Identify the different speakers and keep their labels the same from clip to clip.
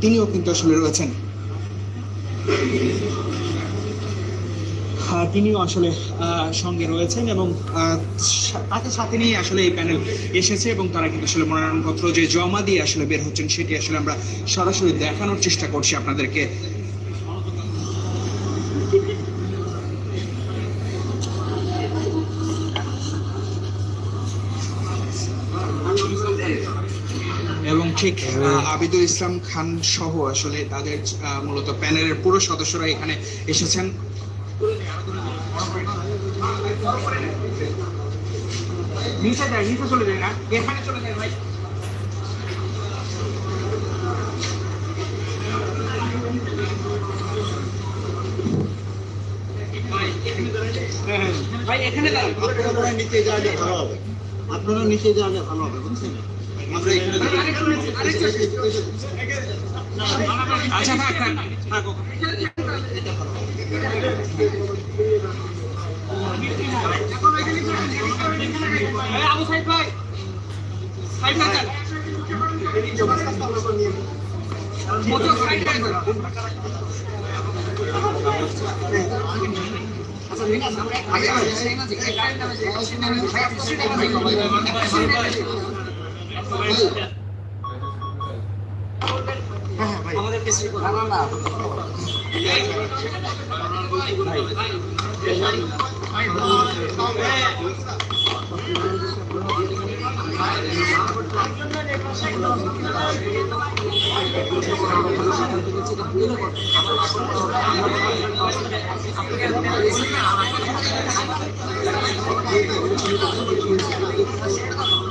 Speaker 1: তিনিও কিন্তু আসলে রয়েছেন। হ্যাঁ, তিনিও আসলে আহ, সঙ্গে রয়েছেন এবং তাকে সাথে নিয়ে আসলে এই প্যানেল এসেছে এবং তারা কিন্তু আসলে মনোনয়নপত্র যে জমা দিয়ে আসলে বের হচ্ছেন সেটি আসলে আমরা সরাসরি দেখানোর চেষ্টা করছি আপনাদেরকে এবং ঠিক আবিদুল ইসলাম খান সহ আসলে তাদের মূলত প্যানেলের পুরো সদস্যরা এখানে এসেছেন নিচে যায় নিচে চলে যায় না এখানে চলে যায় ভাই ভাই এখানে দাঁড়ান
Speaker 2: আপনারা নিচে যাওয়ালে ভালো হবে আপনারা নিচে যাওয়ালে ভালো হবে বুঝছেন আমরা এখানে
Speaker 1: আচ্ছা থাক থাক আবু সাইদ ভাই সাইদ ভাই যান। মোটো সাইড ভাই যান। আমাদের কিছু না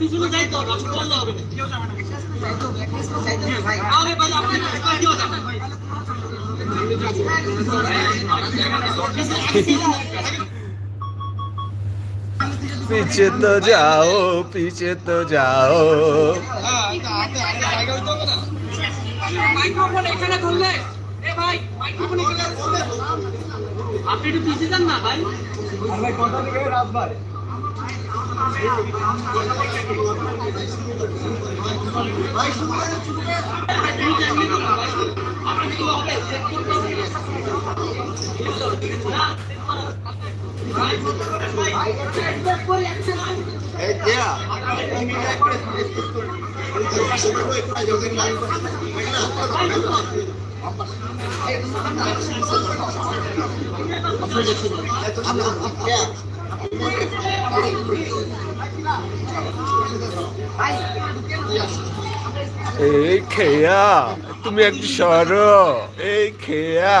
Speaker 3: পিছনে যাইতে হবে বললে হবে
Speaker 1: কেউ যাবে না আরে ভাই আপনি কেউ যাবে না একটু পিছিয়ে যান না ভাই।
Speaker 2: এই দেয়া
Speaker 3: এই খেয়া তুমি একটু সরো এই খেয়া।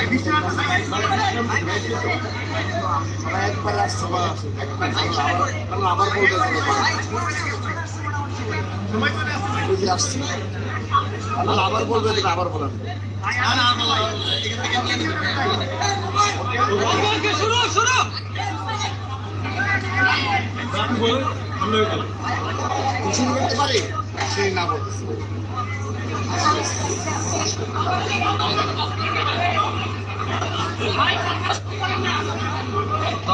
Speaker 1: হইছে খাব
Speaker 2: আবার বলবে আসছি আবার বলবে আবার বলেন
Speaker 1: শুরু
Speaker 2: করতে পারি সেই না। বলতেছি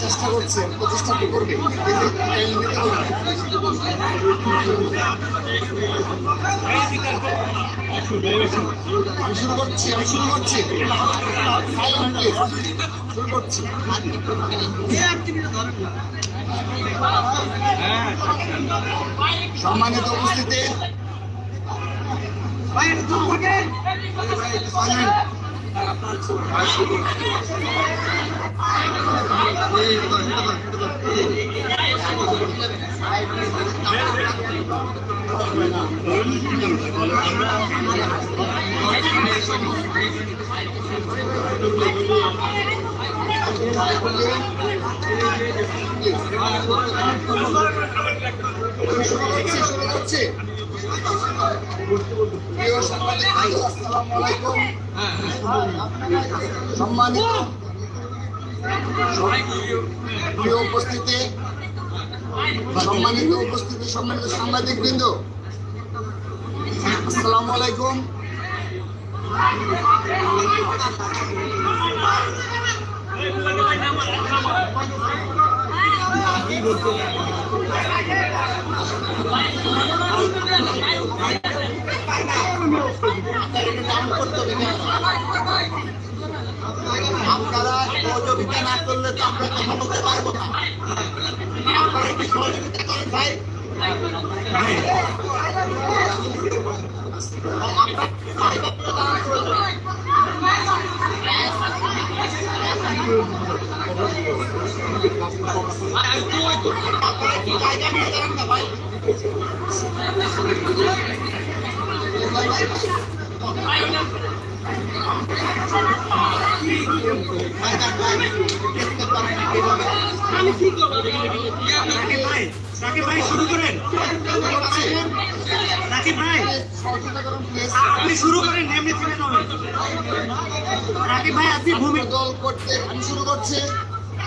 Speaker 2: চেষ্টা করছে প্রচেষ্টা করবে। আমি শুরু করছি আমি শুরু করছি। Silent please. শুরু করছি। সম্মানিত উপস্থিতি। আসসালামু আলাইকুম। সম্মানিত উপস্থিতি সম্মানিত উপস্থিতি সম্মানিত সাংবাদিক বৃন্দ আসসালামু আলাইকুম আপনারা সহযোগিতা না করলে তো আমরা কথা বলতে পারব না আপনারা একটু সহযোগিতা করেন ভাই জায়গা নিয়ে দাঁড়ান না ভাই
Speaker 4: রাকিব ভাই আপনি শুরু করেন, এমনি থেকে নয় রাকিব ভাই আপনি ভূমি
Speaker 2: দল করতে আমি শুরু করছি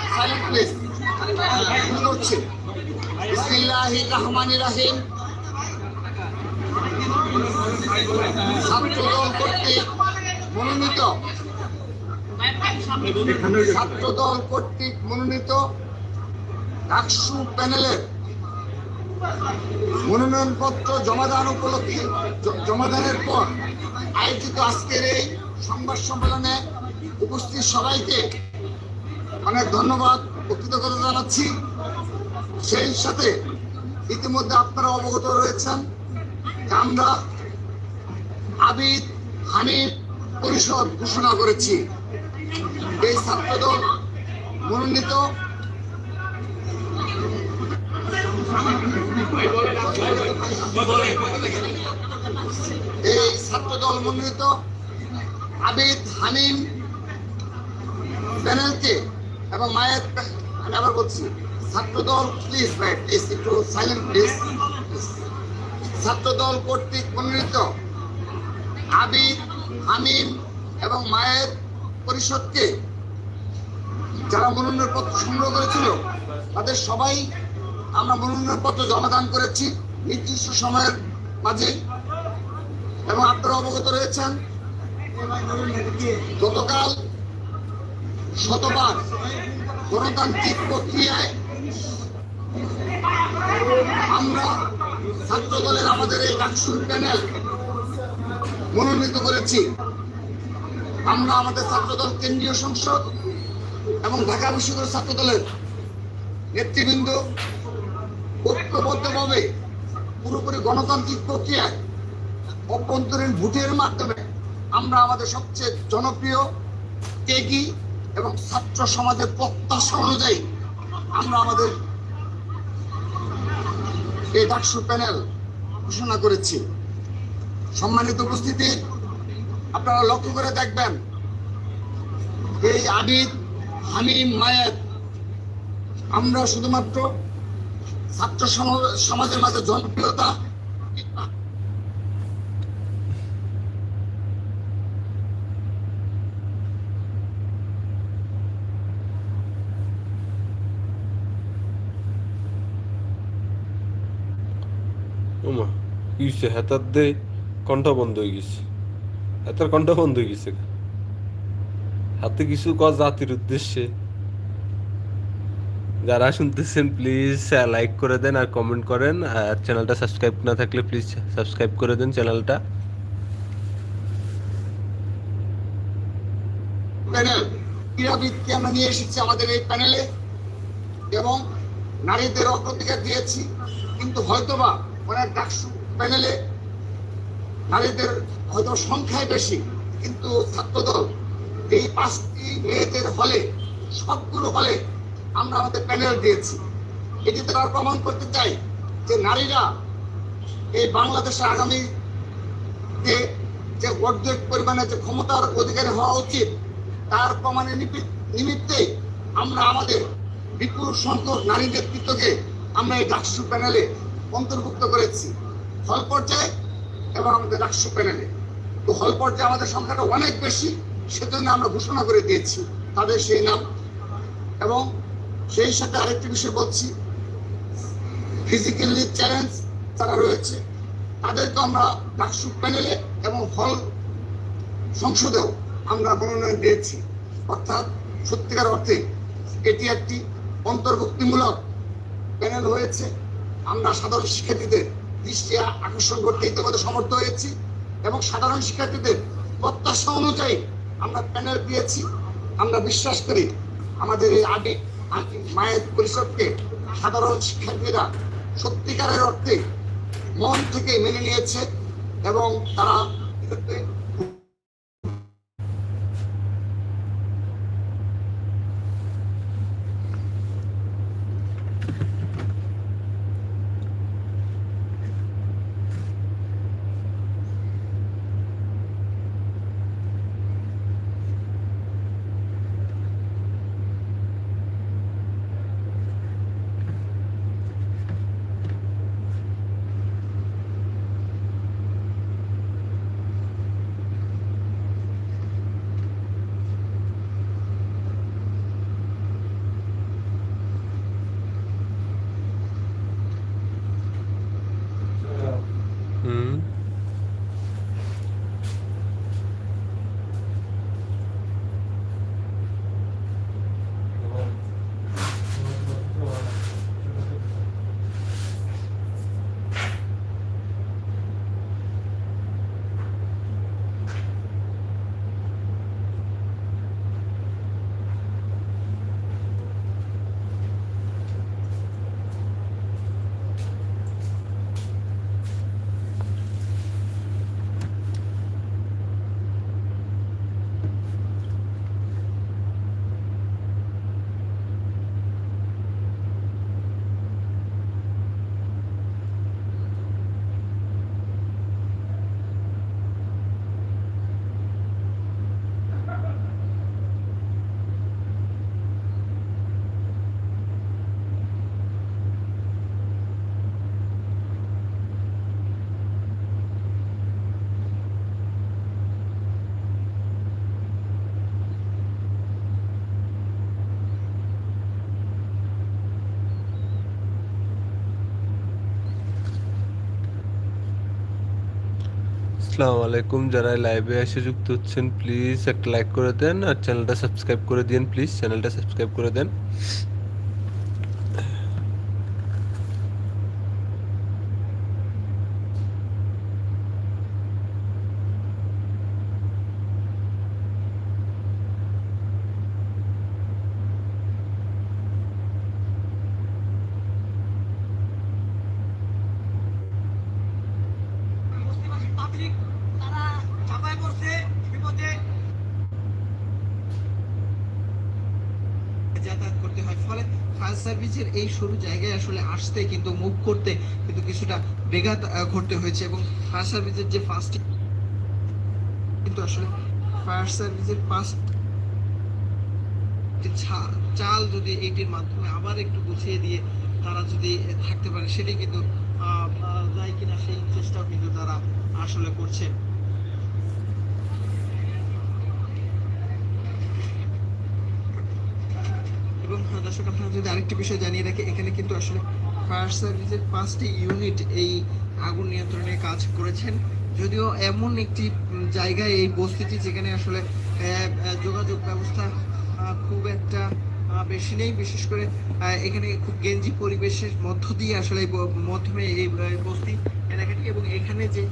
Speaker 2: সাইলেন্ট প্লিজ শুরু করছি ছাত্র দল কর্তৃক মনোনীত। ছাত্র দল কর্তৃক মনোনীত ডাকসু প্যানেলের মনোনয়নপত্র জমাদান উপলক্ষে জমাদানের পর আয়োজিত আজকের এই সংবাদ সম্মেলনে উপস্থিত সবাইকে অনেক ধন্যবাদ ও কৃতজ্ঞতা জানাচ্ছি। সেই সাথে ইতিমধ্যে আপনারা অবগত রয়েছেন আমরা আবিদ হানিফ পরিষদ ঘোষণা করেছি। এই ছাত্রদল মনোনীত এই ছাত্রদল মনোনীত আবিদ হানিম প্যানেলকে এবং মায়ের আবার বলছি, ছাত্রদল প্লিজ ভাই প্লিজ একটু সাইলেন্ট প্লিজ ছাত্রদল কর্তৃক মনোনীত আবিদ হামিম এবং মায়ের পরিষদকে যারা মনোনয়ন পত্র সংগ্রহ করেছিল, তাদের সবাই আমরা মনোনয়ন পত্র জমাদান করেছি নির্দিষ্ট সময়ের মাঝে। এবং আপনারা অবগত রয়েছেন, গতকাল শতবার গণতান্ত্রিক প্রক্রিয়ায় আমরা ছাত্র দলের আমাদের এই ডাকসুর প্যানেল মনোনীত করেছি। আমরা আমাদের ছাত্রদল কেন্দ্রীয় সংসদ এবং ঢাকা বিশ্ববিদ্যালয় ছাত্র দলের নেতৃবৃন্দ ঐক্যবদ্ধভাবে পুরোপুরি গণতান্ত্রিক প্রক্রিয়ায় অভ্যন্তরীণ ভোটের মাধ্যমে আমরা আমাদের সবচেয়ে জনপ্রিয়, ত্যাগী এবং ছাত্র সমাজের প্রত্যাশা অনুযায়ী আমরা আমাদের এই ডাকসু প্যানেল ঘোষণা করেছি। সম্মানিত উপস্থিতি, আপনারা লক্ষ্য করে দেখবেন, এই আবিদ হামিম মায়ের, আমরা শুধুমাত্র ছাত্র সম- সমাজের মাঝে জনপ্রিয়তা
Speaker 3: হয়েছে হাতার দে কণ্ঠ বন্ধ হয়ে গেছে। হাতার কণ্ঠ বন্ধ হয়ে গেছে। হাতে কিছু ক জাতির উদ্দেশ্যে। যারা শুনতেছেন প্লিজ লাইক করে দেন আর কমেন্ট করেন। আর চ্যানেলটা সাবস্ক্রাইব না থাকলে প্লিজ সাবস্ক্রাইব করে দেন চ্যানেলটা
Speaker 2: আমরা নিয়ে এসেছি আমাদের এই প্যানেলে এবং নারীদের অগ্রাধিকার দিয়েছি, কিন্তু হয়তোবা অনেক ডাকসু প্যানেলে নারীদের হয়তো সংখ্যায় বেশি, কিন্তু ছাত্রদল, এই পাঁচটি মেয়েদের হলে, সবগুলো হলে আমরা আমাদের প্যানেল দিয়েছি। এটি তারা প্রমাণ করতে চাই যে নারীরা এই বাংলাদেশে আগামী যে অর্ধেক পরিমাণে যে ক্ষমতার অধিকারী হওয়া উচিত, তার প্রমাণের নিমিত্তে আমরা আমাদের বিপুল সংখ্যক নারী নেতৃত্বকে আমরা এই ডাকসু প্যানেলে অন্তর্ভুক্ত করেছি। ফল পর্যায়ে এবং আমাদের ডাকসু প্যানেলে। তো হল পর্যায়ে আমাদের সংখ্যাটা অনেক বেশি, সেজন্য আমরা ঘোষণা করে দিয়েছি তাদের সেই নাম। এবং সেই সাথে আরেকটি বিষয় বলছি ফিজিক্যালি চ্যালেঞ্জ তারা রয়েছে। তাদেরকে আমরা ডাকসু প্যানেলে এবং হল সংসদেও আমরা মনোনয়ন দিয়েছি। অর্থাৎ সত্যিকার অর্থে এটি একটি অন্তর্ভুক্তিমূলক প্যানেল হয়েছে। আমরা সাধারণ শিক্ষার্থীদের দৃষ্টি আকর্ষণ করতে ইতিমধ্যে সমর্থ হয়েছি এবং সাধারণ শিক্ষার্থীদের প্রত্যাশা অনুযায়ী আমরা প্যানেল দিয়েছি। আমরা বিশ্বাস করি আমাদের এই আদি মায়ের পরিষদকে সাধারণ শিক্ষার্থীরা সত্যিকারের অর্থে মন থেকে মেনে নিয়েছে এবং তারা
Speaker 3: আসসালামু আলাইকুম। যারা লাইভে এসে যুক্ত হচ্ছেন প্লিজ একটা লাইক করে দেন আর চ্যানেলটা সাবস্ক্রাইব করে দিন প্লিজ চ্যানেলটা সাবস্ক্রাইব করে দেন
Speaker 4: পাবলিক তারা চাপায় পড়ছে বিপদে
Speaker 5: যাতায়াত করতে হয় ফলে ফায়ার সার্ভিসের এই সরু জায়গায় আসলে আসতে কিন্তু মুভ করতে কিন্তু কিছুটা বেঘাত ঘটতে হয়েছে এবং ফায়ার সার্ভিসের যে ফার্স্ট কিন্তু আসলে ফায়ার সার্ভিসের ফার্স্ট চাল যদি এইটির মাধ্যমে আবার একটু গুছিয়ে দিয়ে তারা যদি থাকতে পারে, সেটি কিন্তু যায় কিনা সেই চেষ্টাও কিন্তু তারা আসলে করছে এবং আহ, দর্শক, আপনারা যদি আরেকটি বিষয় জানিয়ে রাখি, এখানে কিন্তু আসলে ফায়ার সার্ভিসের পাঁচটি ইউনিট এই আগুন নিয়ন্ত্রণে কাজ করেছেন। যদিও এমন একটি জায়গায় এই বস্তিটি যেখানে আসলে যোগাযোগ ব্যবস্থা খুব একটা বেশি নেই। বিশেষ করে এখানে খুব গেঞ্জি পরিবেশের মধ্য দিয়ে আসলে মাধ্যমে এই বস্তি এলাকাটি এবং এখানে যে